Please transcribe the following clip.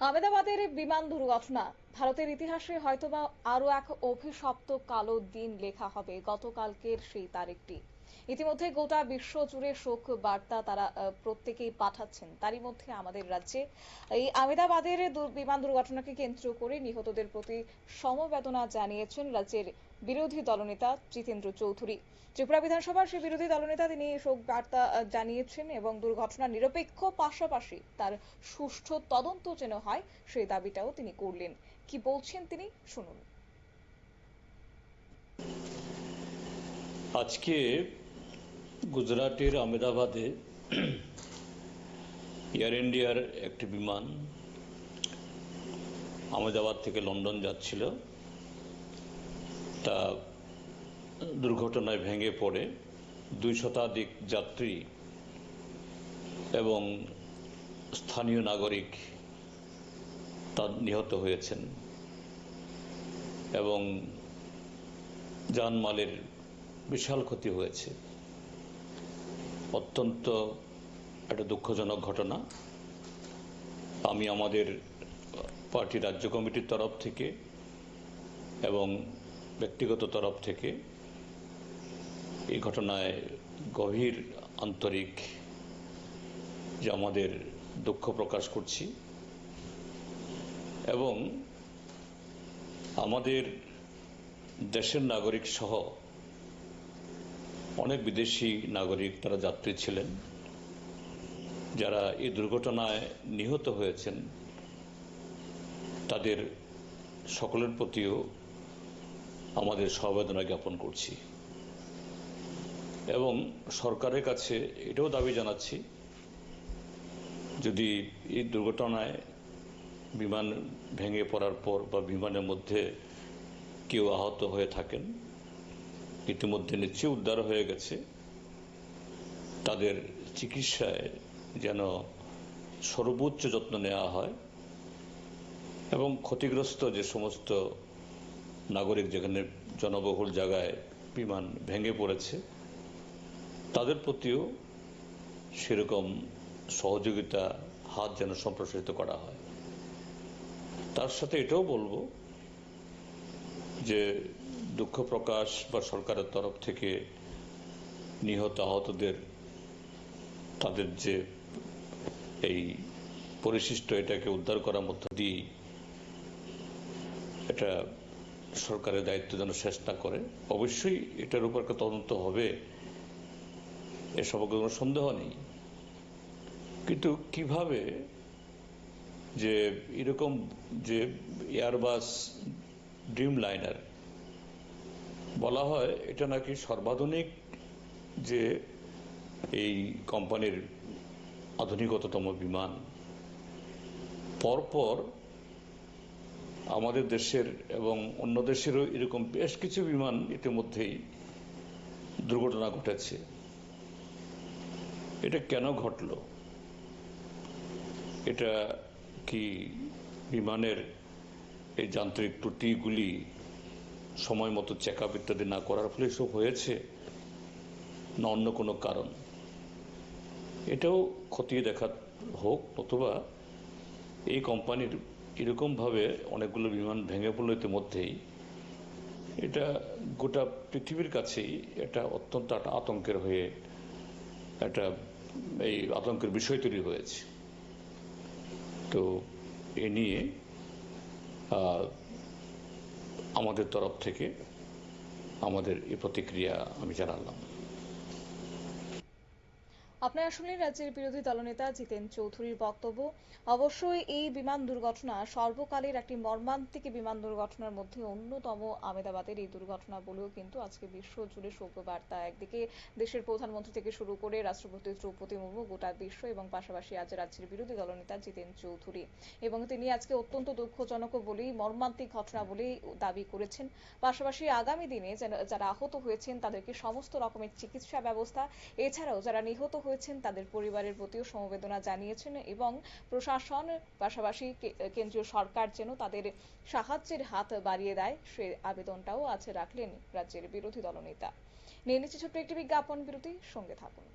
আমেদাবাদের বিমান দুর্ঘটনা। ভারতের ইতিহাসে হয়তোবা আরও এক অভিশপ্ত কালো দিন লেখা হবে গতকালকের সেই তারিখটি। ইতিমধ্যে গোটা বিশ্ব জুড়ে শোক বার্তা তারা প্রত্যেকেই পাঠাচ্ছেন। তারই মধ্যে আমাদের রাজ্যে এই আমেদাবাদের বিমান দুর্ঘটনাকে কেন্দ্র করে নিহতদের প্রতি সমবেদনা জানিয়েছেন রাজ্যের বিরোধী দলনেতা জিতেন্দ্র চৌধুরী। ত্রিপুরা বিধানসভার সেই বিরোধী দলনেতা তিনি শোক বার্তা জানিয়েছেন এবং দুর্ঘটনার নিরপেক্ষ পাশাপাশি তার সুষ্ঠু তদন্ত যেন হয়, সেই দাবিটাও তিনি করলেন। কি বলছেন তিনি? শুনুন। আজকে গুজরাটের আমেদাবাদে এয়ার ইন্ডিয়ার একটি বিমান আমেদাবাদ থেকে লন্ডন যাচ্ছিল। তা দুর্ঘটনায় ভেঙে পড়ে। দুই শতাধিক যাত্রী এবং স্থানীয় নাগরিক তা নিহত হয়েছেন এবং জানমালের বিশাল ক্ষতি হয়েছে। অত্যন্ত একটা দুঃখজনক ঘটনা। আমি আমাদের পার্টি রাজ্য কমিটির তরফ থেকে এবং ব্যক্তিগত তরফ থেকে এই ঘটনায় গভীর আন্তরিক যে আমাদের দুঃখ প্রকাশ করছি এবং আমাদের দেশের নাগরিক সহ অনেক বিদেশি নাগরিক তারা যাত্রী ছিলেন, যারা এই দুর্ঘটনায় নিহত হয়েছেন, তাদের সকলের প্রতিও আমাদের সমবেদনা জ্ঞাপন করছি। এবং সরকারের কাছে এটাও দাবি জানাচ্ছি, যদি এই দুর্ঘটনায় বিমান ভেঙে পড়ার পর বা বিমানের মধ্যে কেউ আহত হয়ে থাকেন ইতিমধ্যে নিশ্চয়ই উদ্ধার হয়ে গেছে। তাদের চিকিৎসায় যেন সর্বোচ্চ যত্ন নেওয়া হয় এবং ক্ষতিগ্রস্ত যে সমস্ত নাগরিক যেখানে জনবহুল জায়গায় বিমান ভেঙে পড়েছে, তাদের প্রতিও সেরকম সহযোগিতা, হাত যেন সম্প্রসারিত করা হয়। তার সাথে এটাও বলব যে দুঃখ প্রকাশ বা সরকারের তরফ থেকে নিহত আহতদের, তাদের যে এই পরিশিষ্ট এটাকে উদ্ধার করার মধ্য দিয়েই এটা সরকারের দায়িত্ব যেন শেষ না করে। অবশ্যই এটার উপর একটা তদন্ত হবে, এ সম্পর্কে কোনো সন্দেহ নেই। কিন্তু কীভাবে যে এরকম যে এয়ারবাস ড্রিম লাইনার বলা হয়, এটা নাকি সর্বাধুনিক যে এই কোম্পানির আধুনিকতম বিমান। পরপর আমাদের দেশের এবং অন্য দেশেরও এরকম বেশ কিছু বিমান ইতিমধ্যেই দুর্ঘটনা ঘটেছে। এটা কেন ঘটলো? এটা কি বিমানের এই যান্ত্রিক ত্রুটিগুলি সময় মতো চেক আপ ইত্যাদি না করার ফলে এসব হয়েছে, না অন্য কোনো কারণ। এটাও খতিয়ে দেখা হোক, অথবা এই কোম্পানির এরকমভাবে অনেকগুলো বিমান ভেঙে পড়ল ইতিমধ্যেই। এটা গোটা পৃথিবীর কাছেই এটা অত্যন্ত একটা আতঙ্কের হয়ে একটা এই আতঙ্কের বিষয় তৈরি হয়েছে। তো এ নিয়ে আমাদের তরফ থেকে আমাদের এই প্রতিক্রিয়া আমি জানালাম। আপনারা শুনলেন রাজ্যের বিরোধী দলনেতা জিতেন চৌধুরীর বক্তব্য। অবশ্যই এই বিমান দুর্ঘটনা সর্বকালের একটি মর্মান্তিক বিমান দুর্ঘটনার মধ্যে অন্যতম আমেদাবাদের এই দুর্ঘটনা বলেও কিন্তু আজকে বিশ্ব জুড়ে শোক বার্তা একদিকে দেশের প্রধানমন্ত্রী থেকে শুরু করে রাষ্ট্রপতি দ্রৌপদী মুর্মু গোটা বিশ্ব এবং পাশাপাশি আজ রাজ্যের বিরোধী দলনেতা জিতেন চৌধুরী। এবং তিনি আজকে অত্যন্ত দুঃখজনক বলেই, মর্মান্তিক ঘটনা বলেই দাবি করেছেন। পাশাপাশি আগামী দিনে যারা আহত হয়েছেন তাদেরকে সমস্ত রকমের চিকিৎসা ব্যবস্থা, এছাড়াও যারা নিহত হয়েছেন তাদের পরিবারের প্রতিও সমবেদনা জানিয়েছেন এবং প্রশাসন, পাশাপাশি কেন্দ্রীয় সরকার যেন তাদের সাহায্যের হাত বাড়িয়ে দেয়, সে আবেদনটাও আজ রাখলেন রাজ্যের বিরোধী দলনেতা। নিয়ে নিচ্ছে ছোট্ট একটি বিজ্ঞাপন, বিরতি, সঙ্গে থাকুন।